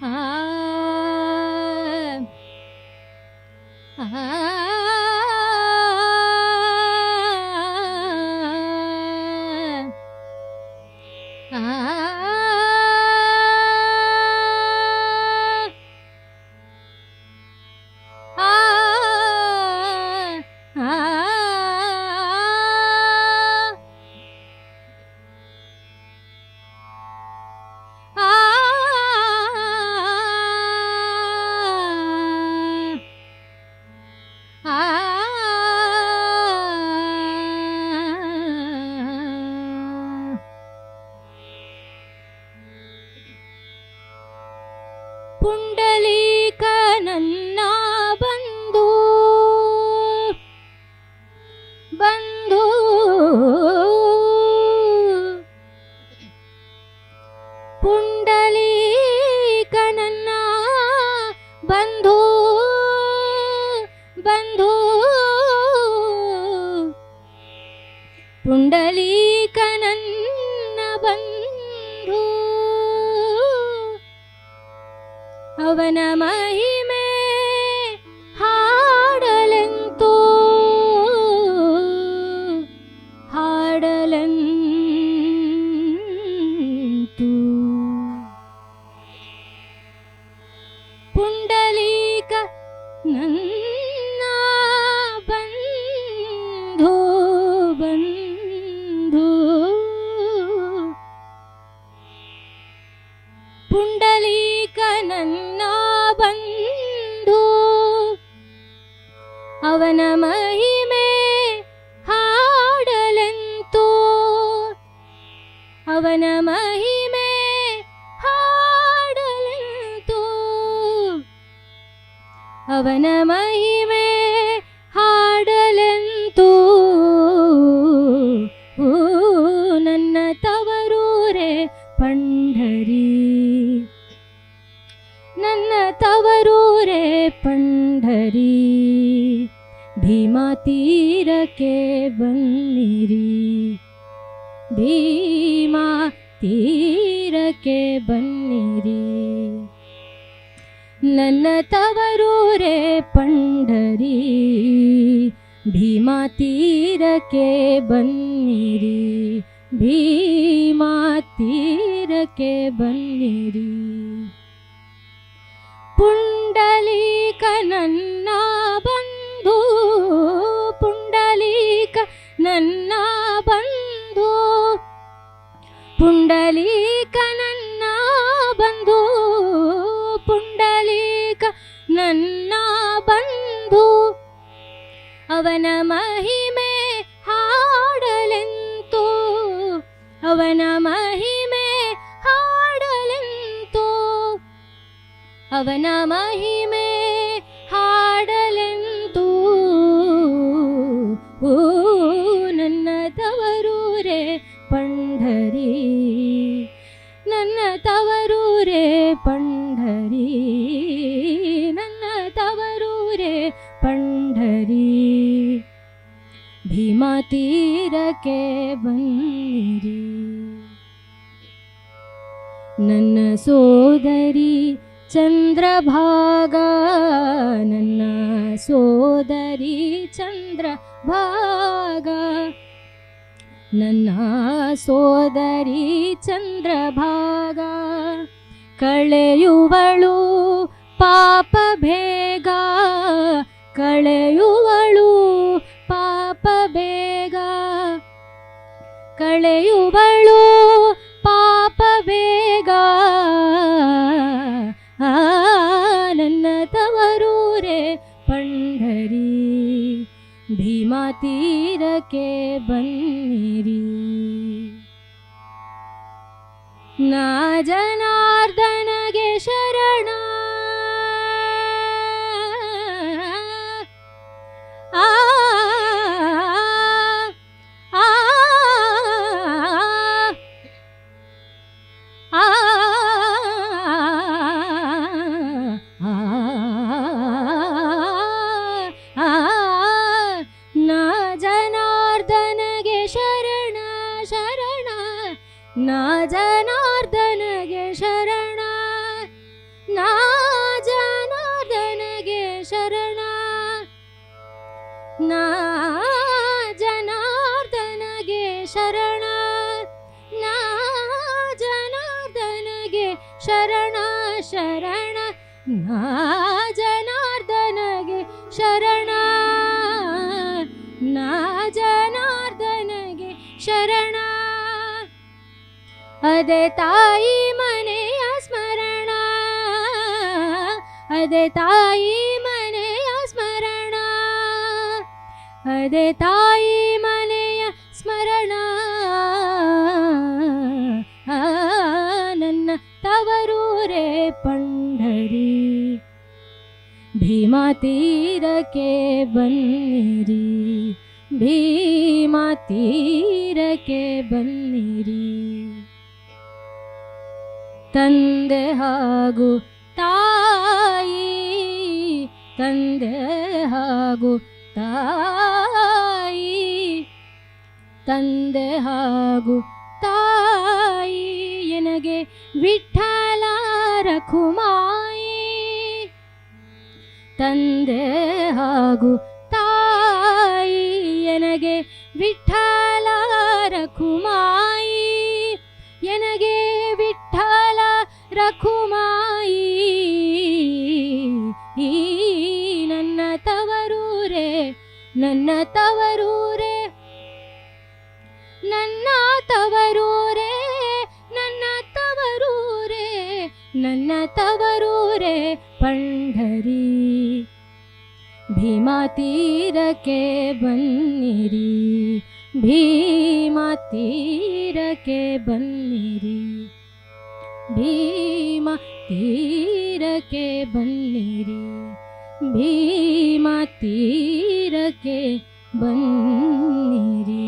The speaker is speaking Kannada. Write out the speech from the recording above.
ಪುಂಡಲೀಕ ನನ್ನ ಬಂದು ಬಂದು ಪುಂಡಲೀಕನನ್ನ ಬಂಧು ಬಂಧು ಪುಂಡಲೀಕನನ್ನ ಬಂಧು ಅವನ ಮಹಿಮೆ ಹಾಡಲೆಂತೂ ಹಾಡಲೆಂತೂ ಪುಂಡಲೀಕ ನನ್ನ ಬಂಧು ಬಂಧು ಪುಂಡಲೀಕ ನನ್ನ ಅವನ ಮಹಿಮೆ ಹಾಡಲೆಂತೋ. ಅವನ ಮಹಿಮೆ ಹಾಡಲೆಂತೋ. ಅವನ ಭೀಮಾ ತೀರಕ್ಕೆ ಬನ್ನಿರಿ ಭೀಮಾ ತೀರಕ್ಕೆ ಬನ್ನಿರಿ ನನ್ನ ತವರೂರೇ ಪಂಡರಿ, ಭೀಮಾ ತೀರಕ್ಕೆ ಬನ್ನಿರಿ ಭೀಮಾ ತೀರಕ್ಕೆ ಬನ್ನಿರಿ ಪುಂಡಲೀಕ ನನ್ನ ಬಂಧು. ಪುಂಡಲೀಕ ನನ್ನ ಬಂಧು. ಪುಂಡಲೀಕ ನನ್ನ ಬಂಧು. ಅವನ ಮಹಿಮೆ ಹಾಡಲೆಂತು. ಅವನ ಮಹಿಮೆ ಹಾಡಲೆಂತು. ಅವನ ಮಹಿಮೆ ತವರೂರೇ ಪಂಢರಿ ನನ್ನ ತವರೂರೇ ಪಂಢರಿ ಭೀಮಾ ತೀರಕ್ಕೆ ಬನ್ನಿರಿ ನನ್ನ ಸೋದರಿ ಚಂದ್ರಭಾಗ ನನ್ನ ಸೋದರಿ ಚಂದ್ರಭಾಗ ನನ್ನ ಸೋದರಿ ಚಂದ್ರಭಾಗ ಕಳೆಯುವಳು, ಪಾಪ ಬೇಗ. ಕಳೆಯುವಳು, ಪಾಪ ಬೇಗ. ಕಳೆಯುವಳು, ಪಾಪ ಬೇಗ. ನನ್ನ ತವರೂರೆ ಪಂಡರಿ, ಭೀಮಾ ತೀರಕ್ಕೆ ಬನ್ನಿರಿ. ನಾ ಜನಾರ್ದನಗೆ ನಾ ಜನಾರ್ದನಗೆ ಶರಣ. ನಾ ಜನಾರ್ದನಗೆ ಶರಣ. ನಾ ಜನಾರ್ದನಗೆ ಶರಣ. ನಾ ಶರಣ ಶರಣ. ನಾ ಅದೇ ತಾಯಿ ಮನೆಯ ಸ್ಮರಣ. ಅದೇ ತಾಯಿ ಮನೆಯ ಸ್ಮರಣ. ಅದೇ ತಾಯಿ ಮನೆಯ ಸ್ಮರಣ. ನನ್ನ ತವರೂರೇ ಪಂಡರಿ. ಭೀಮಾ ತೀರಕ್ಕೆ ಬನ್ನಿರಿ. ಭೀಮಾ ತೀರಕ್ಕೆ ಬನ್ನಿರಿ. ತಂದೆ ಹಾಗೂ ತಾಯಿ ತಂದೆ ಹಾಗೂ ತಾಯಿ ತಂದೆ ಹಾಗೂ ತಾಯಿ ಎನಗೆ ವಿಠಲ ರಖುಮಾಯಿ ತಂದೆ ಹಾಗೂ ರಖುಮಾಯಿ ಈ ನನ್ನ ತವರೂರೇ ನನ್ನ ತವರೂರೇ ನನ್ನ ತವರೂರೇ ನನ್ನ ತವರೂರೇ ನನ್ನ ತವರೂರೇ ಪಂಢರಿ ಭೀಮಾ ತೀರಕ್ಕೆ ಬನ್ನಿರಿ भीमा तीर के बन्निरे भीमा तीर के बिरि